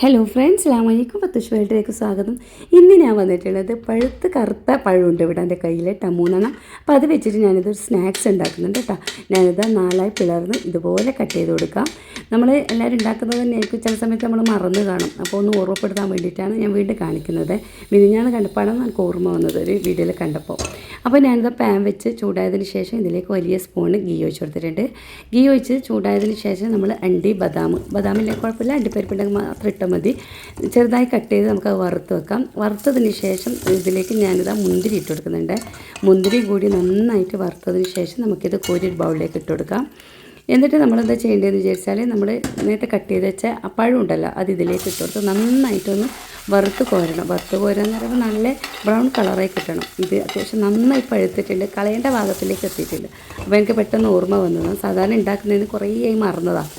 Hello friends അലാമലിക്കും പത്തുഷ് വേൾഡിലേക്ക് സ്വാഗതം. ഇന്ന് ഞാൻ വന്നിട്ടുള്ളത് പഴുത്ത് കറുത്ത പഴമുണ്ട് ഇവിടെ എന്റെ കയ്യിൽ കേട്ടോ മൂന്നെണ്ണം. അപ്പോൾ അത് വെച്ചിട്ട് ഞാനിതൊരു സ്നാക്സ് ഉണ്ടാക്കുന്നുണ്ട് കേട്ടോ. ഞാനിത് നാലായി പിളർന്ന് ഇതുപോലെ കട്ട് ചെയ്ത് കൊടുക്കാം. നമ്മൾ എല്ലാവരും ഉണ്ടാക്കുന്നത് തന്നെ ആയിരിക്കും ചില സമയത്ത് നമ്മൾ മറന്ന് കാണും. അപ്പോൾ ഒന്ന് ഓർമ്മപ്പെടുത്താൻ വേണ്ടിയിട്ടാണ് ഞാൻ വീണ്ടും കാണിക്കുന്നത്. മിനിഞ്ഞാണ് കണ്ടപ്പോഴാണ് എനിക്ക് ഓർമ്മ വന്നത് ഒരു വീഡിയോയിൽ കണ്ടപ്പോൾ അപ്പോൾ ഞാനിത് പാൻ വെച്ച് ചൂടായതിന് ശേഷം ഇതിലേക്ക് വലിയ സ്പൂണ് ഗീ ഒഴിച്ച് കൊടുത്തിട്ടുണ്ട്. ഗീ ഒഴിച്ച് ചൂടായതിന് ശേഷം നമ്മൾ അണ്ടി ബദാം. ബദാമില്ലേ? കുഴപ്പമില്ല. അണ്ടിപ്പരിപ്പുണ്ടെങ്കിൽ മാത്രം ഇട്ടാൽ മതി. ചെറുതായി കട്ട് ചെയ്ത് നമുക്ക് അത് വറുത്ത് വെക്കാം. വറുത്തതിന് ശേഷം ഇതിലേക്ക് ഞാനിതാ മുന്തിരി ഇട്ട് കൊടുക്കുന്നുണ്ട്. മുന്തിരി കൂടി നന്നായിട്ട് വറുത്തതിന് ശേഷം നമുക്കിത് കോരി ഒരു ബൗളിലേക്ക് ഇട്ട് കൊടുക്കാം. എന്നിട്ട് നമ്മളെന്താ ചെയ്യേണ്ടതെന്ന് വിചാരിച്ചാൽ നമ്മൾ നേരത്തെ കട്ട് ചെയ്ത് വെച്ച ആ പഴം ഉണ്ടല്ലോ അത് ഇതിലേക്ക് ഇട്ട് കൊടുത്ത് നന്നായിട്ടൊന്ന് വറുത്ത് കോരണം. വറുത്ത് കോരുക എന്ന് പറയുമ്പോൾ നല്ല ബ്രൗൺ കളറായി കിട്ടണം. ഇത് അത്യാവശ്യം നന്നായി പഴുത്തിട്ടുണ്ട്. കളയേണ്ട ഭാഗത്തിലേക്ക് എത്തിയിട്ടുണ്ട്. അപ്പോൾ എനിക്ക് പെട്ടെന്ന് ഓർമ്മ വന്നതാണ് സാധാരണ ഉണ്ടാക്കുന്നതിന് കുറേ മറന്നതാണ്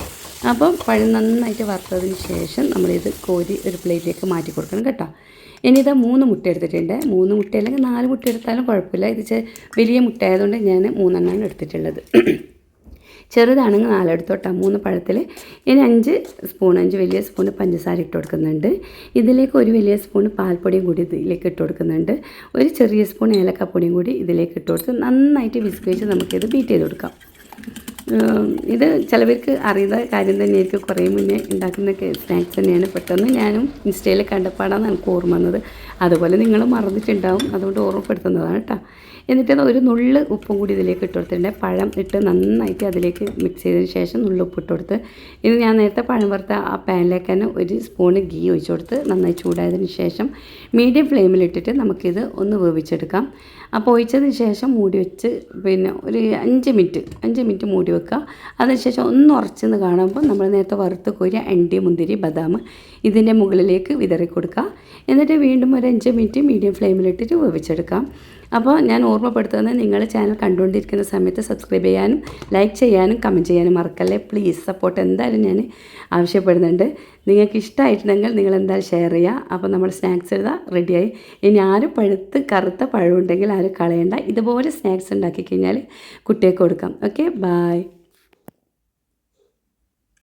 അപ്പം പഴം നന്നായിട്ട് വറുത്തതിന് ശേഷം നമ്മളിത് കോരി ഒരു പ്ലേറ്റിലേക്ക് മാറ്റി കൊടുക്കണം കേട്ടോ. ഇനി ഇതാ മൂന്ന് മുട്ട എടുത്തിട്ടുണ്ട്. മൂന്ന് മുട്ട അല്ലെങ്കിൽ നാല് മുട്ട എടുത്താലും കുഴപ്പമില്ല. ഇത് വലിയ മുട്ട ആയതുകൊണ്ട് ഞാൻ മൂന്നെണ്ണമാണ് എടുത്തിട്ടുള്ളത്. ചെറുതാണെങ്കിൽ നാലെടുത്തോട്ടാ മൂന്ന് പഴത്തിൽ ഇനി അഞ്ച് സ്പൂൺ അഞ്ച് വലിയ സ്പൂൺ പഞ്ചസാര ഇട്ട് കൊടുക്കുന്നുണ്ട്. ഇതിലേക്ക് ഒരു വലിയ സ്പൂൺ പാൽപ്പൊടിയും കൂടി ഇതിലേക്ക് ഇട്ട് കൊടുക്കുന്നുണ്ട്. ഒരു ചെറിയ സ്പൂൺ ഏലക്കപ്പൊടിയും കൂടി ഇതിലേക്ക് ഇട്ട് കൊടുത്ത് നന്നായിട്ട് വിസ്ക് വെച്ച് നമുക്കിത് ബീറ്റ് ചെയ്ത് കൊടുക്കാം. ഇത് ചിലവർക്ക് അറിയുന്ന കാര്യം തന്നെയായിരിക്കും. കുറേ മുന്നേ ഉണ്ടാക്കുന്ന സ്നാക്സ് തന്നെയാണ് പെട്ടെന്ന് ഞാനും ഇൻസ്റ്റയിൽ കണ്ടപ്പാടാണ് എനിക്ക് ഓർമ്മ വന്നത്. അതുപോലെ നിങ്ങൾ മറന്നിട്ടുണ്ടാവും. അതുകൊണ്ട് ഓർമ്മപ്പെടുത്തുന്നതാണ് കേട്ടോ. എന്നിട്ട് ഒരു നുള്ള് ഉപ്പും കൂടി ഇതിലേക്ക് ഇട്ട് കൊടുത്തിട്ടുണ്ട് പഴം ഇട്ട് നന്നായിട്ട് അതിലേക്ക് മിക്സ് ചെയ്തതിന് ശേഷം നുള്ള് ഉപ്പ് ഇട്ട് കൊടുത്ത് ഇത് ഞാൻ നേരത്തെ പഴം വറുത്ത ആ പാനിലേക്ക് തന്നെ ഒരു സ്പൂണ് ഗീ ഒഴിച്ചു കൊടുത്ത് നന്നായി ചൂടായതിന് ശേഷം മീഡിയം ഫ്ലെയിമിലിട്ടിട്ട് നമുക്കിത് ഒന്ന് വേവിച്ചെടുക്കാം. അപ്പോൾ ഒഴിച്ചതിന് ശേഷം മൂടി വെച്ച് പിന്നെ ഒരു അഞ്ച് മിനിറ്റ് അഞ്ച് മിനിറ്റ് മൂടി വെക്കുക അതിനുശേഷം ഒന്ന് ഉറച്ചെന്ന് കാണുമ്പോൾ നമ്മൾ നേരത്തെ വറുത്ത് കോരിയ അണ്ടി മുന്തിരി ബദാം ഇതിന്റെ മുകളിലേക്ക് വിതറി കൊടുക്കുക എന്നിട്ട് വീണ്ടും ഒരു അഞ്ച് മിനിറ്റ് മീഡിയം ഫ്ലെയിമിലിട്ടിട്ട് വേവിച്ചെടുക്കാം. അപ്പോൾ ഞാൻ ഓർമ്മപ്പെടുത്തുന്നത് നിങ്ങൾ ചാനൽ കണ്ടുകൊണ്ടിരിക്കുന്ന സമയത്ത് സബ്സ്ക്രൈബ് ചെയ്യാനും ലൈക്ക് ചെയ്യാനും കമന്റ് ചെയ്യാനും മറക്കല്ലേ? പ്ലീസ് സപ്പോർട്ട് എന്തായാലും ഞാൻ ആവശ്യപ്പെടുന്നുണ്ട്. നിങ്ങൾക്ക് ഇഷ്ടമായിട്ടുണ്ടെങ്കിൽ നിങ്ങൾ എന്തായാലും ഷെയർ ചെയ്യുക. അപ്പോൾ നമ്മൾ സ്നാക്സ് എഴുതാം റെഡിയായി ഇനി ആരും പഴുത്ത് കറുത്ത പഴമുണ്ടെങ്കിൽ ആരും കളയണ്ട. ഇതുപോലെ സ്നാക്സ് ഉണ്ടാക്കി കഴിഞ്ഞാൽ കുട്ടികൾക്ക് കൊടുക്കാം. Okay bye